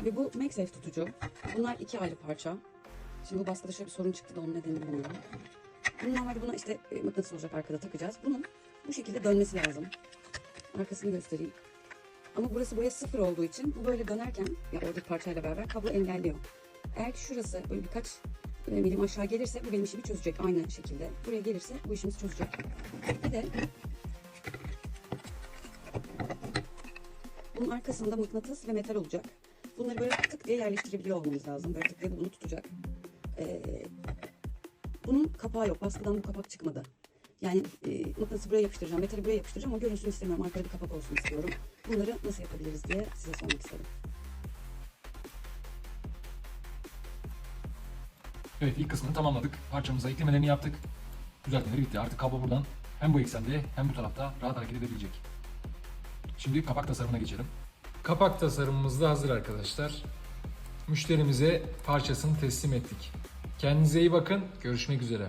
Abi bu MagSafe tutucu. Bunlar iki ayrı parça. Şimdi bu baskıda şöyle bir sorun çıktı da onun nedenini bilmiyorum. Bunun normalde buna işte e, mıknatıs olacak arkada takacağız. Bunun bu şekilde dönmesi lazım. Arkasını göstereyim. Ama burası buraya sıfır olduğu için bu böyle dönerken ya oradaki parçayla beraber kablo engelliyor. Eğer ki şurası böyle birkaç e, milim aşağı gelirse bu benim işimi çözecek aynı şekilde. Buraya gelirse bu işimizi çözecek. Bir de bunun arkasında mıknatıs ve metal olacak. Bunları böyle tık diye yerleştirebiliyor olmamız lazım. Böyle tık diye bunu tutacak. Ee, bunun kapağı yok. Baskıdan bu kapak çıkmadı. Yani e, mıknatısı buraya yapıştıracağım, metali buraya yapıştıracağım ama görünsün istemiyorum. Arkada bir kapak olsun istiyorum. Bunları nasıl yapabiliriz diye size sormak istedim. Evet ilk kısmını tamamladık. Parçamıza eklemelerini yaptık. Düzeltmeleri bitti. Artık kablo buradan hem bu eksende hem bu tarafta rahat hareket edebilecek. Şimdi kapak tasarımına geçelim. Kapak tasarımımız da hazır arkadaşlar. Müşterimize parçasını teslim ettik. Kendinize iyi bakın. Görüşmek üzere.